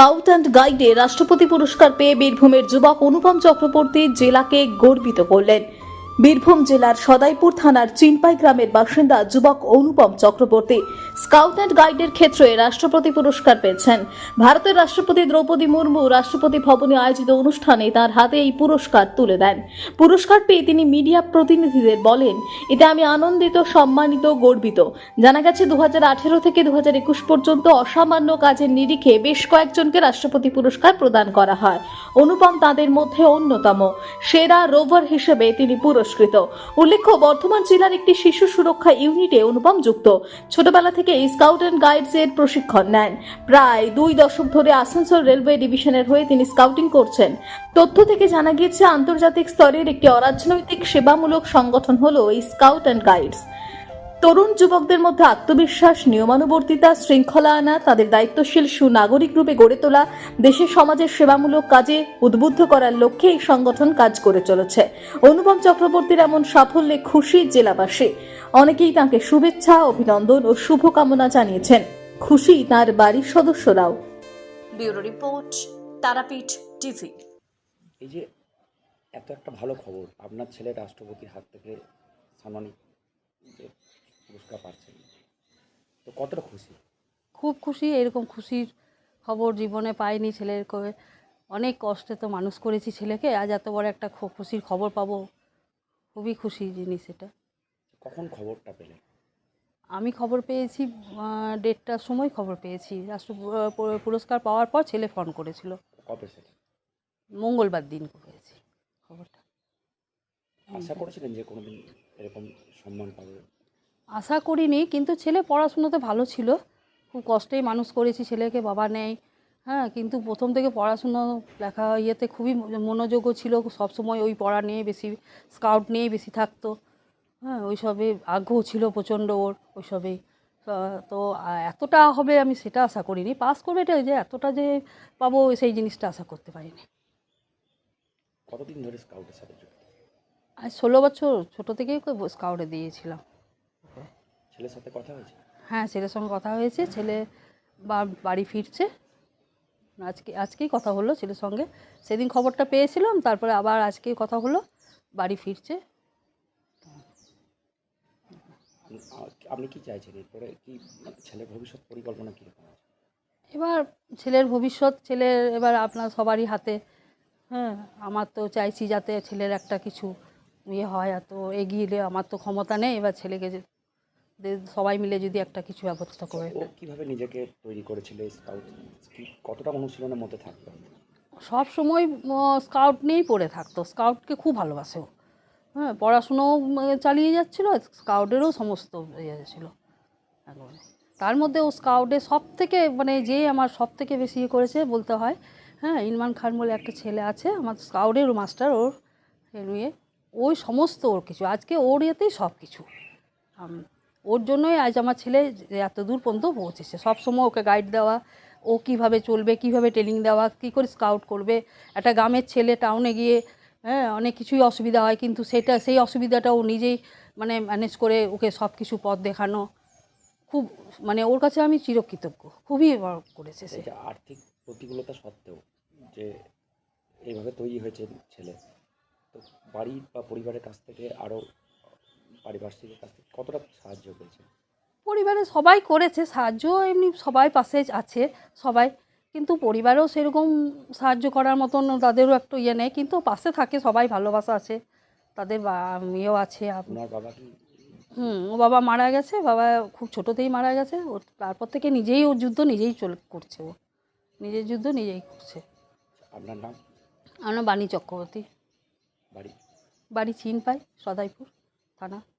Scout and গাইডে রাষ্ট্রপতি পুরস্কার পেয়ে বীরভূমের যুবক অনুপম চক্রবর্তী জেলাকে গর্বিত করলেন। বীরভূম জেলার সদাইপুর থানার চিনপাই গ্রামের বাসিন্দা যুবক অনুপম চক্রবর্তী স্কাউট অ্যান্ড গাইডের ক্ষেত্রে রাষ্ট্রপতি পুরস্কার পেয়েছেন। ভারতের রাষ্ট্রপতি দ্রৌপদী মুর্মু রাষ্ট্রপতি ভবনে আয়োজিত অনুষ্ঠানে তার হাতে এই পুরস্কার তুলে দেন। পুরস্কার পেয়ে তিনি মিডিয়া প্রতিনিধিদের বলেন, এতে আমি আনন্দিত, সম্মানিত, গর্বিত। জানা গেছে দু হাজার আঠেরো থেকে দু হাজার একুশ পর্যন্ত অসামান্য কাজের নিরিখে বেশ কয়েকজনকে রাষ্ট্রপতি পুরস্কার প্রদান করা হয়। অনুপম তাদের মধ্যে অন্যতম। সেরা রোভার হিসেবে তিনি পুরস্কৃত উল্লেখ্য, বর্ধমান জেলার একটি শিশু সুরক্ষা ইউনিটে অনুপম যুক্ত ছোটবেলা থেকে স্কাউট অ্যান্ড গাইডস এর প্রশিক্ষণ নেন। প্রায় দুই দশক ধরে আসানসোল রেলওয়ে ডিভিশনের হয়ে তিনি স্কাউটিং করছেন। তথ্য থেকে জানা গিয়েছে, আন্তর্জাতিক স্তরের একটি অরাজনৈতিক সেবামূলক সংগঠন হল স্কাউট অ্যান্ড গাইডস। তরুণ যুবকদের মধ্যে আত্মবিশ্বাস নিয়মানুবর্তিতা শৃঙ্খলা আনা তাদের দায়িত্বশীল সুনাগরিক রূপে গড়ে তোলা দেশের সমাজের সেবামূলক কাজে উদ্বুদ্ধ করার লক্ষ্যে এই সংগঠন কাজ করে চলেছে। অনুপম চক্রবর্তীর এমন সাফল্যে খুশি জেলাবাসী। অনেকেই তাকে শুভেচ্ছা অভিনন্দন ও শুভকামনা জানিয়েছেন। খুশি তার বাড়ির সদস্যরাও। Bureau report Tarapith TV. এই যে এত একটা ভালো খবর আপনার ছেলে রাষ্ট্রপতির হাত থেকে সম্মানিত পুরস্কার পাচ্ছেন। তো কতটা খুশি? খুব খুশি এরকম খুশির খবর জীবনে পাইনি ছেলের কবে অনেক কষ্টে তো মানুষ করেছি ছেলেকে আজ এত বড় একটা খুশির খবর পাবো। খুবই খুশি জিনিস এটা। কখন খবরটা পেলেন আমি খবর পেয়েছি দেড়টার সময় খবর পেয়েছি। রাষ্ট্র পুরস্কার পাওয়ার পর ছেলে ফোন করেছিল। কবে সেটা? মঙ্গলবার দিন পেয়েছি খবরটা। আশা করেছিলেন যে কোনোদিন এরকম সম্মান পাবে? আশা করিনি কিন্তু ছেলে পড়াশুনোতে ভালো ছিল। খুব কষ্টেই মানুষ করেছি ছেলেকে বাবা নেয় হ্যাঁ কিন্তু প্রথম থেকে পড়াশুনো লেখা ইয়েতে খুবই মনোযোগও ছিল। সবসময় ওই পড়া নিয়ে বেশি স্কাউট নিয়ে বেশি থাকতো। হ্যাঁ ওইসবে আগ্রহ ছিল প্রচণ্ড ওর ওইসবেই। তো এতটা হবে আমি সেটা আশা করিনি। পাস করবে এটা যে এতটা যে পাবো সেই জিনিসটা আশা করতে পারিনি। কতদিন ধরে স্কাউটের সাথে যুক্ত? আজ ষোলো বছর ছোটো থেকেই স্কাউটে দিয়েছিলাম। ছেলের সাথে কথা হয়েছে? হ্যাঁ ছেলের সঙ্গে কথা হয়েছে ছেলে বা- বাড়ি ফিরছে। আজকে আজকেই কথা হলো ছেলের সঙ্গে। সেদিন খবরটা পেয়েছিলাম তারপরে আবার আজকেই কথা হলো বাড়ি ফিরছে। আপনি- কি চাইছেন এরপরে? কি ছেলের ভবিষ্যৎ পরিকল্পনা কীরকম আছে? এবার ছেলের ভবিষ্যৎ ছেলের এবার আপনার সবারই হাতে। হ্যাঁ আমার তো চাইছি যাতে ছেলের একটা কিছু ইয়ে হয় এত এগিয়ে আমার তো ক্ষমতা নেই এবার ছেলেকে সবাই মিলে যদি একটা কিছু ব্যবস্থা করে। ও কীভাবে নিজেকে তৈরি করেছিল স্কাউট কতটা অনুশীলনের মধ্যে থাকতো? সব সময় স্কাউট নিয়েই পড়ে থাকতো। স্কাউটকে খুব ভালোবাসে ও। হ্যাঁ পড়াশুনোও চালিয়ে যাচ্ছিল স্কাউটেরও সমস্ত ইয়ে ছিল একবারে। তার মধ্যে ও স্কাউটে সব থেকে মানে যে আমার সব থেকে বেশি ইয়ে করেছে বলতে হয় হ্যাঁ ইনমান খান বলে একটা ছেলে আছে আমার স্কাউটের মাস্টার ওর নিয়ে ওই সমস্ত ওর কিছু। আজকে ওর ইয়েতেই সব কিছু ওর জন্যই আজ আমার ছেলে এত দূর পর্যন্ত পৌঁছেছে। সব সময় ওকে গাইড দেওয়া, ও কীভাবে চলবে, কীভাবে ট্রেনিং দেওয়া, কী করে স্কাউট করবে। একটা গ্রামের ছেলে টাউনে গিয়ে হ্যাঁ অনেক কিছুই অসুবিধা হয়, কিন্তু সেটা, সেই অসুবিধাটা ও নিজেই মানে ম্যানেজ করে ওকে সব কিছু পথ দেখানো। খুব মানে ওর কাছে আমি চিরকৃতজ্ঞ। খুবই করেছে সে। আর্থিক প্রতিকূলতা সত্ত্বেও যে এইভাবে তৈরি হয়েছে ছেলে, তো বাড়ি বা পরিবারের কাছ থেকে আরও পারিপার্শ্বিকের কাছ থেকে কতটা সাহায্য পেয়েছে পরিবারে সবাই করেছে সাহায্য এমনি সবাই পাশে আছে সবাই। কিন্তু পরিবারেও সেরকম সাহায্য করার মতন তাদেরও একটু ইয়ে নেই। কিন্তু পাশে থাকে সবাই ভালোবাসা আছে। তাদের বা- মেয়েও আছে। আপ- ওনার বাবা কি? হুম ও বাবা মারা গেছে বাবা খুব ছোটোতেই মারা গেছে। ও তারপর থেকে নিজেই ও যুদ্ধ নিজেই চল করছে ও। নিজের যুদ্ধ নিজেই করছে। আপনার নাম? আমরা বাণী চক্রবর্তী। বাড়ি? বাড়ি চিন পাই সদাইপুর। 好的。